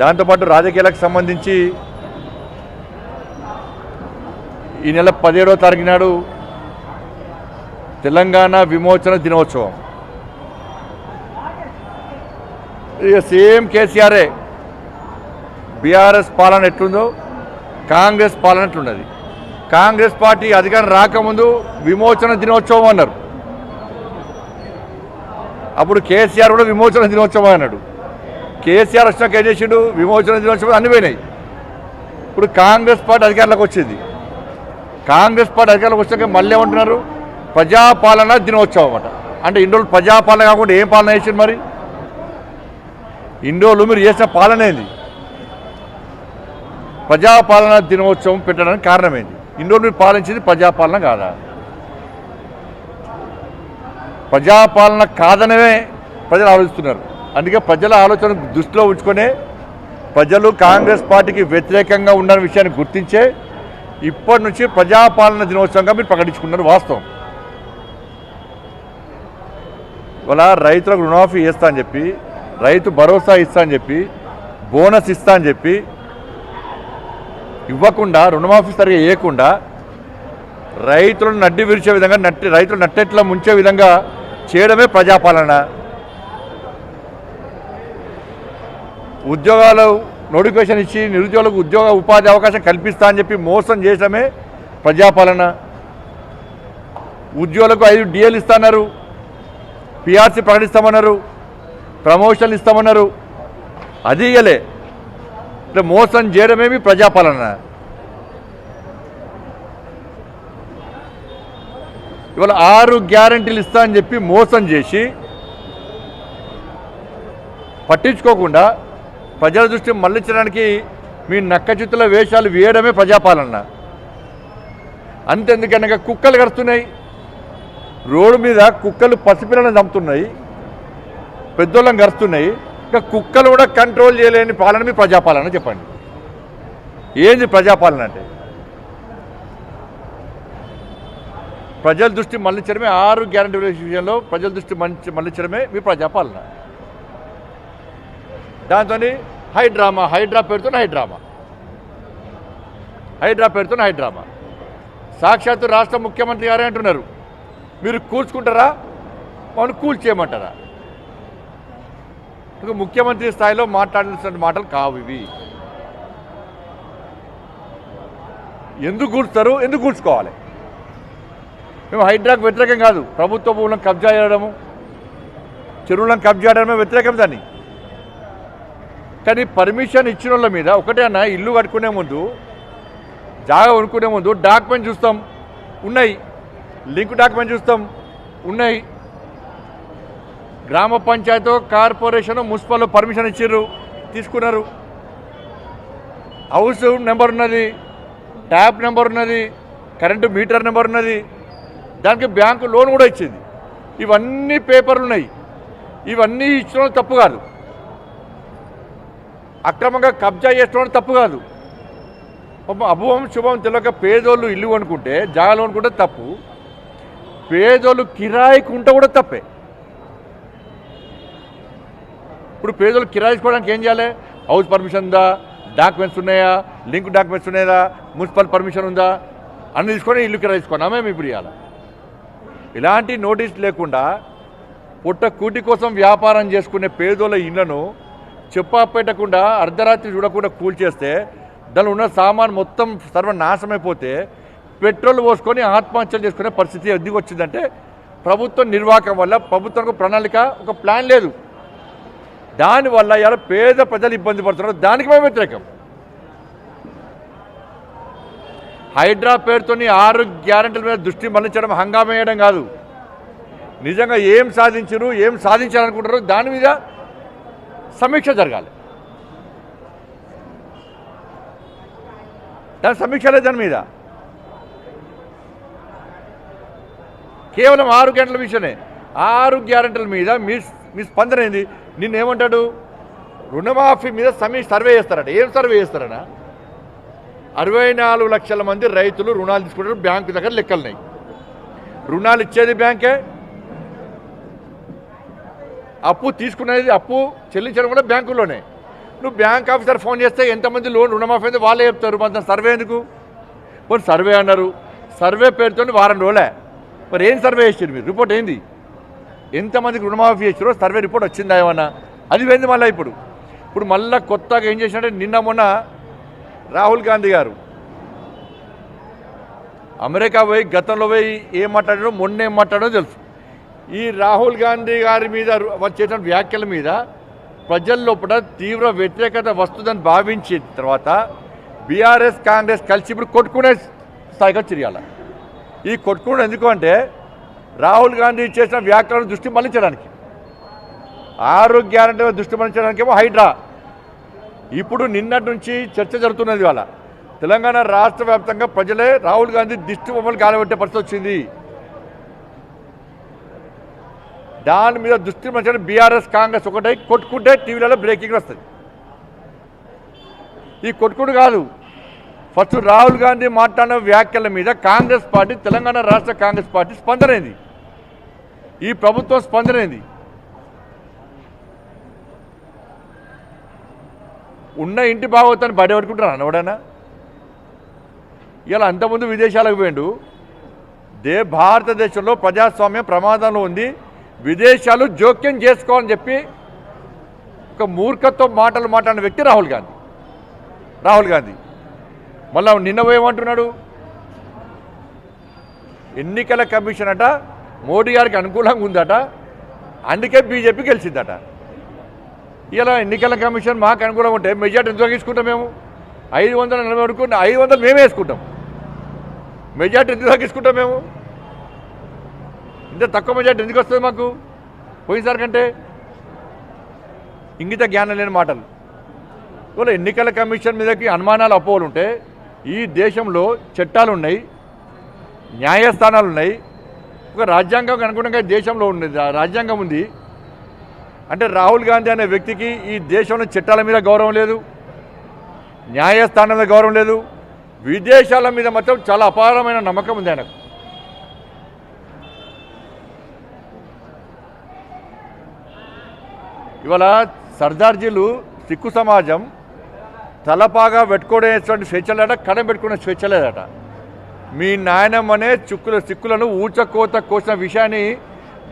దాంతోపాటు రాజకీయాలకు సంబంధించి ఈ నెల పదిహేడవ తారీఖు నాడు తెలంగాణ విమోచన దినోత్సవం. ఇక సేమ్ కేసీఆరే బీఆర్ఎస్ పాలన ఎట్లుందో కాంగ్రెస్ పాలన ఎట్లున్నది. కాంగ్రెస్ పార్టీ అధికారం రాకముందు విమోచన దినోత్సవం అన్నారు. అప్పుడు కేసీఆర్ కూడా విమోచన దినోత్సవం అన్నాడు. కేసీఆర్ వచ్చినాక ఏం చేసిండు? విమోచన దినోత్సవం అన్ని పోయినాయి. ఇప్పుడు కాంగ్రెస్ పార్టీ అధికారంలోకి వచ్చింది. కాంగ్రెస్ పార్టీ అధికారంలోకి వచ్చాక మళ్ళీ ఏమంటున్నారు? ప్రజాపాలన దినోత్సవం అన్నమాట. అంటే ఇన్ని రోజులు ప్రజాపాలన కాకుండా ఏం పాలన చేసిండు మరి? ఇన్ని రోజులు మీరు చేసిన పాలన ఏంది? ప్రజాపాలన దినోత్సవం పెట్టడానికి కారణమైంది? ఇన్ని రోజులు మీరు పాలించింది ప్రజాపాలన కాదా? ప్రజాపాలన కాదనమే ప్రజలు ఆలోచిస్తున్నారు. అందుకే ప్రజల ఆలోచన దృష్టిలో ఉంచుకునే ప్రజలు కాంగ్రెస్ పార్టీకి వ్యతిరేకంగా ఉన్న విషయాన్ని గుర్తించే ఇప్పటి నుంచి ప్రజాపాలన దినోత్సవంగా మీరు ప్రకటించుకున్నారు వాస్తవం. ఇవాళ రైతులకు రుణమాఫీ ఇస్తా అని చెప్పి రైతు భరోసా ఇస్తా అని చెప్పి బోనస్ ఇస్తా అని చెప్పి ఇవ్వకుండా రుణమాఫీ సరిగా వేయకుండా రైతులను నడ్డి విరిచే విధంగా నట్టి రైతులు నట్టెట్లా ముంచే విధంగా చేయడమే ప్రజాపాలన. ఉద్యోగాలు నోటిఫికేషన్ ఇచ్చి నిరుద్యోగులకు ఉద్యోగ ఉపాధి అవకాశం కల్పిస్తా అని చెప్పి మోసం చేయడమే ప్రజాపాలన. ఉద్యోగులకు ఐదు డిఎల్ ఇస్తామన్నారు పిఆర్సీ ప్రకటిస్తామన్నారు ప్రమోషన్లు ఇస్తామన్నారు. అది ఇయ్యలే. ఇట్లా మోసం చేయడమేమి ప్రజాపాలన. ఇవాళ ఆరు గ్యారంటీలు ఇస్తా అని చెప్పి మోసం చేసి పట్టించుకోకుండా ప్రజల దృష్టి మళ్ళించడానికి మీ నక్కచిత్తుల వేషాలు వేయడమే ప్రజాపాలన. అంతెందుకనగా కుక్కలు కడుతున్నాయి రోడ్డు మీద కుక్కలు పసిపిల్లలను చంపుతున్నాయి. పెద్దోళ్ళని కరుస్తున్నాయి. ఇంకా కుక్కలు కూడా కంట్రోల్ చేయలేని పాలన మీ ప్రజాపాలన చెప్పండి. ఏంది ప్రజాపాలన అంటే? ప్రజల దృష్టి మళ్ళించడమే ఆరు గ్యారంటీ విషయంలో ప్రజల దృష్టి మళ్ళించడమే మీ ప్రజాపాలన. దాంతో హైడ్రామా హైడ్రా పేరుతో హైడ్రామా హైడ్రా పేరుతో హైడ్రామా సాక్షాత్తు రాష్ట్ర ముఖ్యమంత్రి గారే అంటున్నారు. మీరు కూల్చుకుంటారా? మనం కూల్చేయమంటారా ఇక ముఖ్యమంత్రి స్థాయిలో మాట్లాడాల్సిన మాటలు కావు ఇవి. ఎందుకు కూల్చుతారు? ఎందుకు కూల్చుకోవాలి? మేము హైడ్రాకు వ్యతిరేకం కాదు. ప్రభుత్వ భూములను కబ్జా చేయడము చెరువులను కబ్జా చేయడమే వ్యతిరేకం దాన్ని. కానీ పర్మిషన్ ఇచ్చిన వాళ్ళ మీద ఒకటే అన్న ఇల్లు కట్టుకునే ముందు జాగా కొనుక్కునే ముందు డాక్యుమెంట్ చూస్తాం. ఉన్నాయి. లింక్ డాక్యుమెంట్ చూస్తాం. ఉన్నాయి. గ్రామ పంచాయతీ కార్పొరేషన్ మున్సిపల్ పర్మిషన్ ఇచ్చారు తీసుకున్నారు. హౌస్ నెంబర్ ఉన్నది ట్యాప్ నెంబర్ ఉన్నది కరెంటు మీటర్ నెంబర్ ఉన్నది. దానికి బ్యాంకు లోన్ కూడా ఇచ్చింది. ఇవన్నీ పేపర్లు ఉన్నాయి. ఇవన్నీ ఇచ్చడం తప్పు కాదు. అక్రమంగా కబ్జా చేసుకోవడం తప్పు కాదు. అభువం శుభం తెలియక పేదోళ్ళు ఇల్లు అనుకుంటే జాగాలు అనుకుంటే తప్పు. పేదోళ్ళు కిరాయికి ఉంటే కూడా తప్పే. ఇప్పుడు పేదోళ్ళు కిరాయి తీసుకోవడానికి ఏం చేయాలి? హౌస్ పర్మిషన్ ఉందా? డాక్యుమెంట్స్ ఉన్నాయా? లింక్ డాక్యుమెంట్స్ ఉన్నాయా? మున్సిపల్ పర్మిషన్ ఉందా? అన్ని తీసుకొని ఇల్లు కిరాయించుకున్నా మేము ఇప్పుడు ఇవ్వాలి ఇలాంటి నోటీస్ లేకుండా పుట్ట కూటి కోసం వ్యాపారం చేసుకునే పేదోళ్ళ ఇళ్ళను చెప్పాపెట్టకుండా అర్ధరాత్రి చూడకుండా కూల్చేస్తే దానిలో ఉన్న సామాన్ మొత్తం సర్వనాశమైపోతే పెట్రోల్ పోసుకొని ఆత్మహత్యలు చేసుకునే పరిస్థితి ఎందుకు వచ్చిందంటే ప్రభుత్వం నిర్వాహకం వల్ల ప్రభుత్వానికి ఒక ప్రణాళిక ఒక ప్లాన్ లేదు. దానివల్ల ఇలా పేద ప్రజలు ఇబ్బంది పడుతున్నారు. దానికి మేము వ్యతిరేకం. హైడ్రా పేరుతో ఆరు గ్యారెంటీల మీద దృష్టి మళ్ళించడం హంగామేయడం కాదు. నిజంగా ఏం సాధించరు ఏం సాధించాలనుకుంటారు దాని మీద సమీక్ష జరగాలి. దాని సమీక్ష లేదు దాని మీద. కేవలం ఆరు గంటల విషయమే. ఆరు గ్యారెంటీల మీద మీ మీ స్పందన ఏంది? నిన్నేమంటాడు? రుణమాఫీ మీద సమీ సర్వే చేస్తారట. ఏం సర్వే చేస్తారనా అరవై నాలుగు లక్షల మంది రైతులు రుణాలు తీసుకుంటారు బ్యాంకు దగ్గర లెక్కలున్నాయి రుణాలు ఇచ్చేది బ్యాంకే అప్పు తీసుకునేది అప్పు చెల్లించడం కూడా బ్యాంకులోనే నువ్వు బ్యాంక్ ఆఫీసర్ ఫోన్ చేస్తే ఎంతమంది లోన్ రుణమాఫీ అయింది వాళ్ళే చెప్తారు. మన సర్వే ఎందుకు? మరి సర్వే అన్నారు. సర్వే పేరుతో వారం రోజులే. మరి ఏం సర్వే చేసారు మీరు? రిపోర్ట్ ఏంది? ఎంతమందికి రుణమాఫీ చేసారో సర్వే రిపోర్ట్ వచ్చిందా ఏమన్నా? అది పోయింది మళ్ళీ ఇప్పుడు. ఇప్పుడు మళ్ళీ కొత్తగా ఏం చేసినట్టే నిన్న మొన్న రాహుల్ గాంధీ గారు. అమెరికా పోయి గతంలో పోయి ఏం మాట్లాడారో మొన్న ఏం మాట్లాడారో తెలుసు. ఈ రాహుల్ గాంధీ గారి మీద చేసిన వ్యాఖ్యల మీద ప్రజల లోపల తీవ్ర వ్యతిరేకత వస్తుందని భావించిన తర్వాత బీఆర్ఎస్ కాంగ్రెస్ కలిసి ఇప్పుడు కొట్టుకునే స్థాయిగా వచ్చిరియాల ఈ కొట్టుకునే ఎందుకు అంటే రాహుల్ గాంధీ చేసిన వ్యాఖ్యలను దృష్టి మళ్ళించడానికి ఆరోగ్య గ్యారంటీ దృష్టి మళ్ళించడానికేమో హైడ్రా. ఇప్పుడు నిన్నటి నుంచి చర్చ జరుగుతున్నది ఇవాళ. తెలంగాణ రాష్ట్ర వ్యాప్తంగా ప్రజలే రాహుల్ గాంధీ దిష్టి బొమ్మలు గాలబెట్టే పరిస్థితి వచ్చింది. దాని మీద దృష్టి మంచి బీఆర్ఎస్ కాంగ్రెస్ ఒకటే కొట్టుకుంటే టీవీలలో బ్రేకింగ్ వస్తుంది. ఈ కొట్టుకుడు కాదు. ఫస్ట్ రాహుల్ గాంధీ మాట్లాడిన వ్యాఖ్యల మీద కాంగ్రెస్ పార్టీ తెలంగాణ రాష్ట్ర కాంగ్రెస్ పార్టీ స్పందనైంది. ఈ ప్రభుత్వం స్పందనైంది. ఉన్న ఇంటి బాగోతాన్ని బయట పట్టుకుంటున్నాను ఎవడైనా ఇలా అంతకుముందు విదేశాలకు పోయిండు. దే భారతదేశంలో ప్రజాస్వామ్యం ప్రమాదంలో ఉంది. విదేశాలు జోక్యం చేసుకోవాలని చెప్పి ఒక మూర్ఖత్వం మాటలు మాట్లాడిన వ్యక్తి రాహుల్ గాంధీ. రాహుల్ గాంధీ. మళ్ళా నిన్న ఏమంటున్నాడు ఎన్నికల కమిషన్ అట మోడీ గారికి అనుకూలంగా ఉందట అందుకే బీజేపీ గెలిచిందట. ఇలా ఎన్నికల కమిషన్ మాకు అనుకూలంగా ఉంటే మెజార్టీ ఎందుకు తీసుకుంటాం మేము? ఐదు వందల నలభై అనుకుంటే ఐదు వందలు మేమే వేసుకుంటాం. మెజార్టీ ఎందుకు తగ్గించుకుంటాం మేము? ఇంత తక్కువ మెజార్టీ ఎందుకు వస్తుంది మాకు? పోయినసారి కంటే ఇంగిత జ్ఞానం లేని మాటలు. ఇవాళ ఎన్నికల కమిషన్ మీదకి అనుమానాలు అపోహలు ఉంటే ఈ దేశంలో చట్టాలు ఉన్నాయి న్యాయస్థానాలు ఉన్నాయి ఒక రాజ్యాంగం అనుగుణంగా దేశంలో ఉంది రాజ్యాంగం ఉంది. అంటే రాహుల్ గాంధీ అనే వ్యక్తికి ఈ దేశంలో చట్టాల మీద గౌరవం లేదు న్యాయస్థానం మీద గౌరవం లేదు. విదేశాల మీద మాత్రం చాలా అపారమైన నమ్మకం ఉంది ఆయనకు. ఇవాళ సర్దార్జీలు సిక్కు సమాజం తలపాగా పెట్టుకోవడేటువంటి స్వేచ్ఛ లేదట కడం పెట్టుకునే స్వేచ్ఛ లేదట మీ నాయనమ్మనే చిక్కుల సిక్కులను ఊచకోత కోసిన విషయాన్ని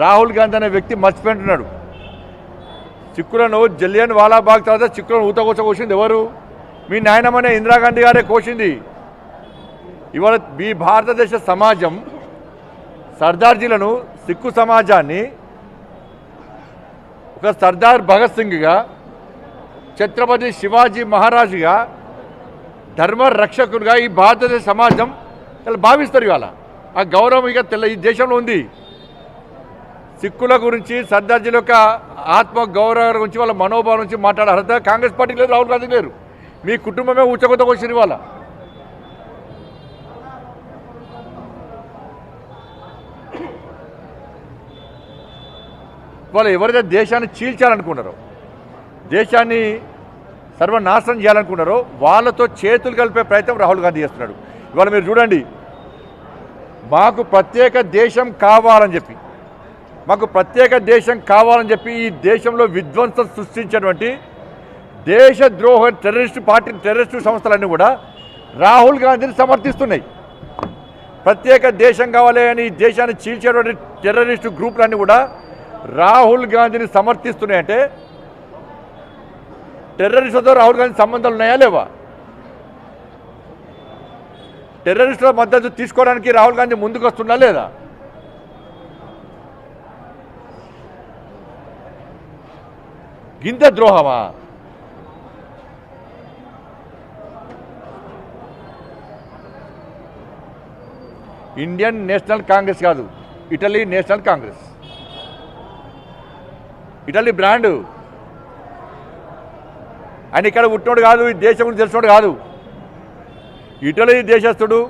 రాహుల్ గాంధీ అనే వ్యక్తి మర్చిపోయింటున్నాడు. చిక్కులను జలియన్ వాలాబాగ్ తర్వాత చిక్కులను ఊతకోత కోసింది ఎవరు? మీ నాయనమ్మనే ఇందిరాగాంధీ గారే కోసింది. ఇవాళ మీ భారతదేశ సమాజం సర్దార్జీలను సిక్కు సమాజాన్ని ఒక సర్దార్ భగత్ సింగ్గా ఛత్రపతి శివాజీ మహారాజుగా ధర్మ రక్షకుడిగా ఈ భారతదేశ సమాజం ఇలా భావిస్తారు ఇవాళ. ఆ గౌరవం ఇక తెల్ల ఈ దేశంలో ఉంది. సిక్కుల గురించి సర్దార్జీల యొక్క ఆత్మ గౌరవం గురించి వాళ్ళ మనోభావం గురించి మాట్లాడే అర్హత కాంగ్రెస్ పార్టీకి లేదు రాహుల్ గాంధీ లేరు. మీ కుటుంబమే ఉచ్చకొత్తకు వచ్చింది ఇవాళ. వాళ్ళు ఎవరైతే దేశాన్ని చీల్చాలనుకున్నారో దేశాన్ని సర్వనాశనం చేయాలనుకున్నారో వాళ్ళతో చేతులు కలిపే ప్రయత్నం రాహుల్ గాంధీ చేస్తున్నాడు. ఇవాళ మీరు చూడండి మాకు ప్రత్యేక దేశం కావాలని చెప్పి మాకు ప్రత్యేక దేశం కావాలని చెప్పి ఈ దేశంలో విధ్వంసం సృష్టించినటువంటి దేశద్రోహ టెర్రరిస్టు పార్టీ టెర్రరిస్టు సంస్థలన్నీ కూడా రాహుల్ గాంధీని సమర్థిస్తున్నాయి. ప్రత్యేక దేశం కావాలి అని ఈ దేశాన్ని చీల్చేటువంటి టెర్రరిస్టు గ్రూపులన్నీ కూడా రాహుల్ గాంధీని సమర్థిస్తున్నాయంటే టెర్రరిస్టులతో రాహుల్ గాంధీ సంబంధాలు ఉన్నాయా లేవా? టెర్రరిస్టుల మద్దతు తీసుకోవడానికి రాహుల్ గాంధీ ముందుకు వస్తున్నా లేదా? గింత ద్రోహమా? ఇండియన్ నేషనల్ కాంగ్రెస్ కాదు Italy national Congress. Italy brand. ఆయన ఇక్కడ పుట్టినోడు కాదు ఈ దేశం గురించి తెలిసినోడు కాదు. ఇటలీ దేశస్థుడు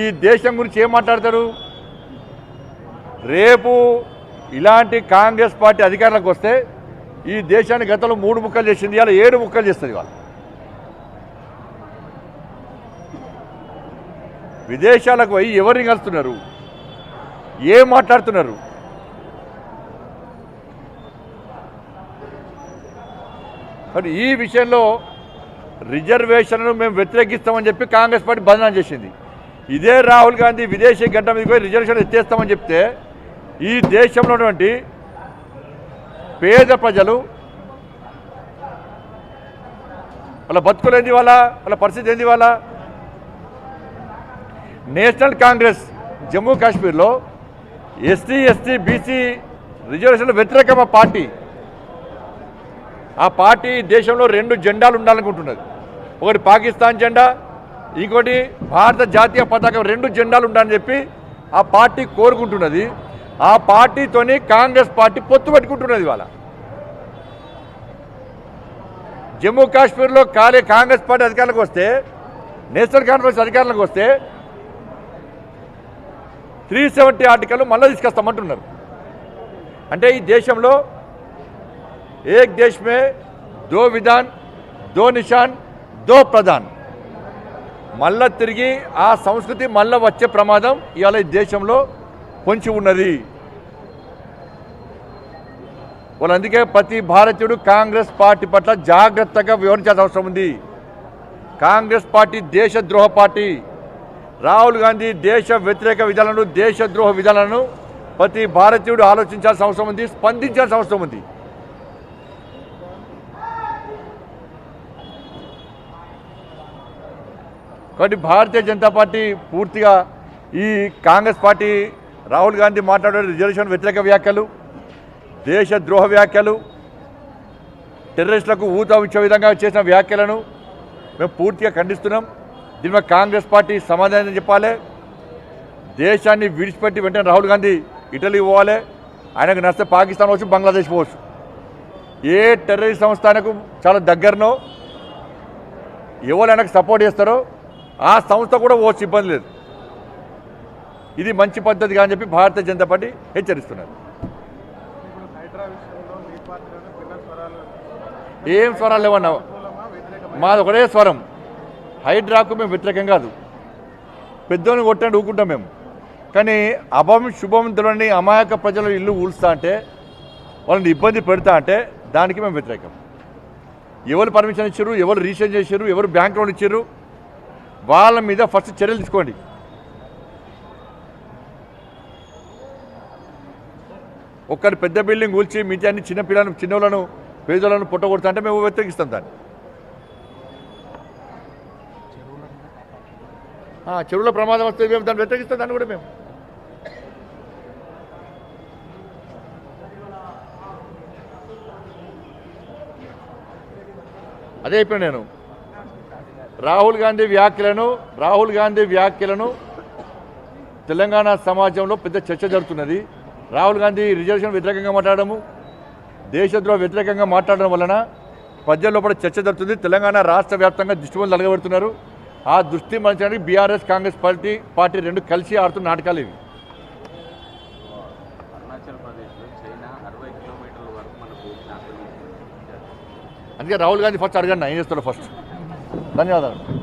ఈ దేశం గురించి ఏం మాట్లాడతారు రేపు ఇలాంటి కాంగ్రెస్ పార్టీ అధికారంలోకి వస్తే ఈ దేశాన్ని గతంలో మూడు ముక్కలు చేసింది ఇవాళ ఏడు ముక్కలు చేస్తుంది ఇవాళ. విదేశాలకు పోయి ఎవరిని కలుస్తున్నారు? ఏం మాట్లాడుతున్నారు? మరి ఈ విషయంలో రిజర్వేషన్ను మేము వ్యతిరేకిస్తామని చెప్పి కాంగ్రెస్ పార్టీ బంధనం చేసింది. ఇదే రాహుల్ గాంధీ విదేశీ గడ్డ మీద పోయి రిజర్వేషన్ ఎత్తేస్తామని చెప్తే ఈ దేశంలో ఉన్నటువంటి పేద ప్రజలు వాళ్ళ బతుకులు ఏంది వాళ్ళ వాళ్ళ పరిస్థితి ఏంది వాళ్ళ నేషనల్ కాంగ్రెస్ జమ్మూ కాశ్మీర్లో ఎస్టీ ఎస్టీ బీసీ రిజర్వేషన్ల వ్యతిరేకమ పార్టీ ఆ పార్టీ దేశంలో రెండు జెండాలు ఉండాలనుకుంటున్నది. ఒకటి పాకిస్తాన్ జెండా ఇంకోటి భారత జాతీయ పతాకం రెండు జెండాలు ఉండాలని చెప్పి ఆ పార్టీ కోరుకుంటున్నది. ఆ పార్టీతోని కాంగ్రెస్ పార్టీ పొత్తు పెట్టుకుంటున్నది వాళ్ళ జమ్మూ కాశ్మీర్లో కాలే కాంగ్రెస్ పార్టీ అధికారులకు వస్తే నేషనల్ కాన్ఫరెన్స్ అధికారులకు వస్తే త్రీ సెవెంటీ ఆర్టికల్ మళ్ళీ తీసుకొస్తామంటున్నారు. అంటే ఈ దేశంలో ఏక్ देश में దో విధాన్ దో నిషాన్ దో ప్రధాన్ మళ్ళా తిరిగి ఆ సంస్కృతి మళ్ళా వచ్చే ప్రమాదం ఇవాళ ఈ దేశంలో పొంచి ఉన్నది. వాళ్ళు అందుకే ప్రతి భారతీయుడు కాంగ్రెస్ పార్టీ పట్ల జాగ్రత్తగా వివరించాల్సిన అవసరం ఉంది. కాంగ్రెస్ పార్టీ దేశద్రోహ పార్టీ. రాహుల్ గాంధీ దేశ వ్యతిరేక విధానాలను దేశద్రోహ విధానాలను ప్రతి భారతీయుడు ఆలోచించాల్సిన అవసరం ఉంది స్పందించాల్సిన అవసరం ఉంది. కాబట్టి భారతీయ జనతా పార్టీ పూర్తిగా ఈ కాంగ్రెస్ పార్టీ రాహుల్ గాంధీ మాట్లాడే రిజర్వేషన్ వ్యతిరేక వ్యాఖ్యలు దేశ ద్రోహ వ్యాఖ్యలు టెర్రరిస్టులకు ఊత ఇచ్చే విధంగా చేసిన వ్యాఖ్యలను మేము పూర్తిగా ఖండిస్తున్నాం. దీని కాంగ్రెస్ పార్టీ సమాధానం చెప్పాలి. దేశాన్ని విడిచిపెట్టి వెంటనే రాహుల్ గాంధీ ఇటలీ పోవాలి. ఆయనకు నచ్చితే పాకిస్తాన్ వచ్చు బంగ్లాదేశ్ పోవచ్చు. ఏ టెర్రరిస్ట్ సంస్థ ఆయనకు చాలా దగ్గరనో ఎవరు ఆయనకు సపోర్ట్ చేస్తారో ఆ సంస్థ కూడా పోవచ్చు ఇబ్బంది లేదు. ఇది మంచి పద్ధతి అని చెప్పి భారతీయ జనతా పార్టీ హెచ్చరిస్తున్నారు. ఏం స్వరాలు లేవన్నా? మాది ఒకటే స్వరం. హైడ్రాకు మేము వ్యతిరేకం కాదు. పెద్దోని కొట్టండి ఊకుంటాం మేము. కానీ అభం శుభం తెలియని అమాయక ప్రజల ఇల్లు ఊల్స్తా అంటే వాళ్ళని ఇబ్బంది పెడతా అంటే దానికి మేము వ్యతిరేకం. ఎవరు పర్మిషన్ ఇచ్చారు ఎవరు రిజిస్టర్ చేశారు ఎవరు బ్యాంక్ లోన్ ఇచ్చారు వాళ్ళ మీద ఫస్ట్ చర్యలు తీసుకోండి. ఒక్కరి పెద్ద బిల్డింగ్ కూల్చి మిగతా అన్ని చిన్న పిల్లలను చిన్నోళ్ళను పేదోళ్ళను పుట్టగొడతా అంటే మేము వ్యతిరేకిస్తాం దాన్ని. చెరువుల ప్రమాదం వస్తే మేము దాన్ని వ్యతిరేకిస్తాం దాన్ని కూడా మేము. అదే చెప్పాను నేను. రాహుల్ గాంధీ వ్యాఖ్యలను రాహుల్ గాంధీ వ్యాఖ్యలను తెలంగాణ సమాజంలో పెద్ద చర్చ జరుగుతున్నది. రాహుల్ గాంధీ రిజర్వేషన్ వ్యతిరేకంగా మాట్లాడము దేశద్రోహ వ్యతిరేకంగా మాట్లాడడం వలన ప్రజల్లో కూడా చర్చ జరుగుతుంది. తెలంగాణ రాష్ట్ర వ్యాప్తంగా దృష్టి తలగబెడుతున్నారు. ఆ దృష్టి మలచడానికి బీఆర్ఎస్ కాంగ్రెస్ పార్టీ పార్టీ రెండు కలిసి ఆడుతున్న నాటకాలు ఇవి. అందుకే రాహుల్ గాంధీ ఫస్ట్ అడగండి ఏం చేస్తాడు ఫస్ట్. ధన్యవాదాలు.